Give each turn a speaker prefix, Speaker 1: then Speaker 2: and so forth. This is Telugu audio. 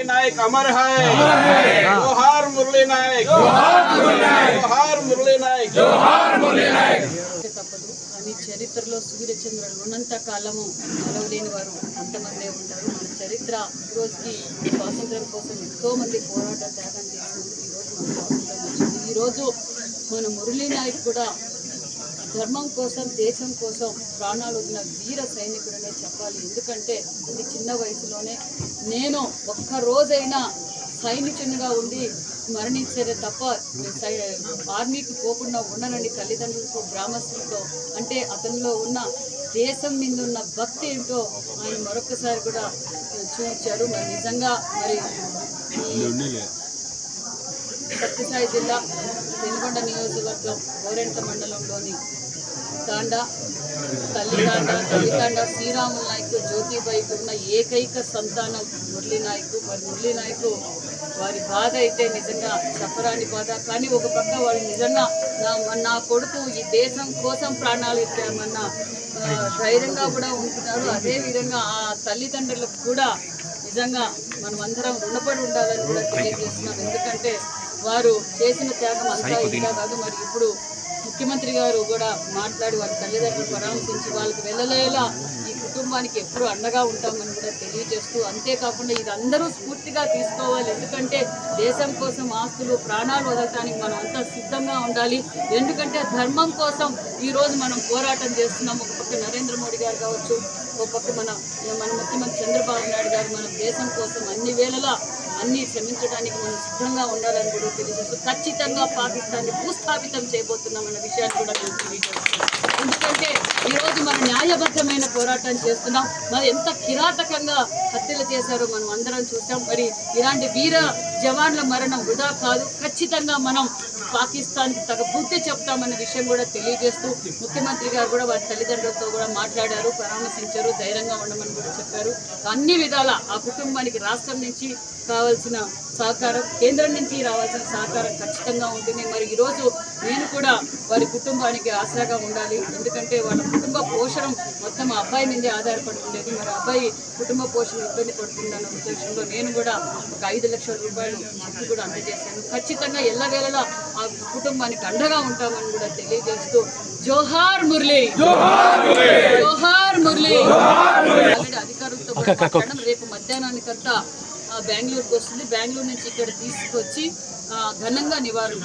Speaker 1: नायक अमर है जोहार मुरली नायक जोहार मुरली नायक जोहार मुरली नायक
Speaker 2: తప్పదు కానీ చరిత్రలో సూర్యచంద్రులు ఉన్నంత కాలము నిలవలేని వారు అంతమందే ఉంటారు మన చరిత్ర ఈ రోజుకి స్వాతంత్రం కోసం ఎంతో మంది పోరాట త్యాగం చేసినందుకు ఈ రోజు మన స్వాతంత్రం వచ్చింది ఈ రోజు మన మురళీ నాయక్ కూడా ధర్మం కోసం దేశం కోసం ప్రాణాలు ఉన్న వీర సైనికుడనే చెప్పాలి. ఎందుకంటే ఇది చిన్న వయసులోనే నేను ఒక్క రోజైనా సైనికునిగా ఉండి మరణించేదే తప్ప సై- ఆర్మీకి పోకుండా ఉండనని తల్లిదండ్రులతో గ్రామస్తులతో అంటే అతనిలో ఉన్న దేశం మీద ఉన్న భక్తి ఏంటో ఆయన మరొకసారి కూడా చూపించాడు మరి నిజంగా మరి సత్యసాయి జిల్లా వెనుకొండ నియోజకవర్గం గోరెంట మండలంలోని తాండా తల్లితాండ తల్లితాండ శ్రీరాముల నాయకు జ్యోతిబాయికి ఉన్న ఏకైక సంతానం మురళీ నాయకు. మరి మురళీ నాయకు వారి బాధ అయితే నిజంగా చెప్పరాని బాధ. కానీ ఒక పక్క వాళ్ళు నిజంగా నా నా కొడుకు ఈ దేశం కోసం ప్రాణాలు ఇచ్చామన్న ధైర్యంగా కూడా ఉంటున్నారు. అదే విధంగా ఆ తల్లిదండ్రులకు కూడా నిజంగా మనం అందరం రుణపడి ఉండాలని కూడా తెలియజేస్తున్నాం. ఎందుకంటే వారు చేసిన త్యాగం అంతా ఇంకా కాదు. మరి ఇప్పుడు ముఖ్యమంత్రి గారు కూడా మాట్లాడి వారి తల్లిదండ్రులు పరామర్శించి వాళ్ళకి వెళ్ళలేలా ఈ కుటుంబానికి ఎప్పుడు అండగా ఉంటామని కూడా తెలియజేస్తూ అంతేకాకుండా ఇది అందరూ స్ఫూర్తిగా తీసుకోవాలి. ఎందుకంటే దేశం కోసం ఆస్తులు ప్రాణాలు వదలటానికి మనం అంతా సిద్ధంగా ఉండాలి. ఎందుకంటే ధర్మం కోసం ఈ రోజు మనం పోరాటం చేస్తున్నాం ఒక పక్క నరేంద్ర మోడీ గారు కావచ్చు ఒక పక్క మన మన ముఖ్యమంత్రి చంద్రబాబు నాయుడు గారు మన దేశం కోసం అన్ని వేళలా అన్ని శ్రమించడానికి మనం సిద్ధంగా ఉండాలని కూడా తెలియజేస్తూ ఖచ్చితంగా పాకిస్తాన్ని భూస్థాపితం చేయబోతున్నామన్న విషయాన్ని కూడా మనం తెలియజేస్తున్నాను ఎందుకంటే ఈరోజు మన న్యాయబద్ధమైన పోరాటం చేస్తున్నాం. మరి ఎంత కిరాతకంగా హత్యలు చేశారో మనం అందరం చూసాం. మరి ఇలాంటి వీర జవాన్ల మరణం వృధా కాదు. ఖచ్చితంగా మనం పాకిస్తాన్కి తగ బుద్ధి చెప్తామన్న విషయం కూడా తెలియజేస్తూ ముఖ్యమంత్రి గారు కూడా వారి తల్లిదండ్రులతో కూడా మాట్లాడారు పరామర్శించారు ధైర్యంగా ఉండమని కూడా చెప్పారు. అన్ని విధాల ఆ కుటుంబానికి రాష్ట్రం నుంచి కావాల్సిన సహకారం కేంద్రం నుంచి రావాల్సిన సహకారం ఖచ్చితంగా ఉంటుంది. మరి ఈరోజు నేను కూడా వారి కుటుంబానికి ఆసరాగా ఉండాలి. ఎందుకంటే వాళ్ళ కుటుంబ పోషణ మొత్తం ఆ అబ్బాయి మీదే ఆధారపడి ఉండేది మరి అబ్బాయి కుటుంబ పోషణ ఇబ్బంది పడుతుందన్న ఉద్దేశంలో నేను కూడా ఒక ఐదు లక్షల రూపాయలు చెక్కు కూడా అందజేశాను ఖచ్చితంగా ఎల్లవేళలా ఆ కుటుంబానికి అండగా ఉంటామని కూడా తెలియజేస్తూ జోహార్ మురళి. జోహార్ మురళి. ఆల్రెడీ అధికారులతో మాట్లాడడం రేపు మధ్యాహ్నానికంతా బెంగళూరుకి వస్తుంది. బెంగళూరు నుంచి ఇక్కడ తీసుకొచ్చి ఘనంగా నివారణ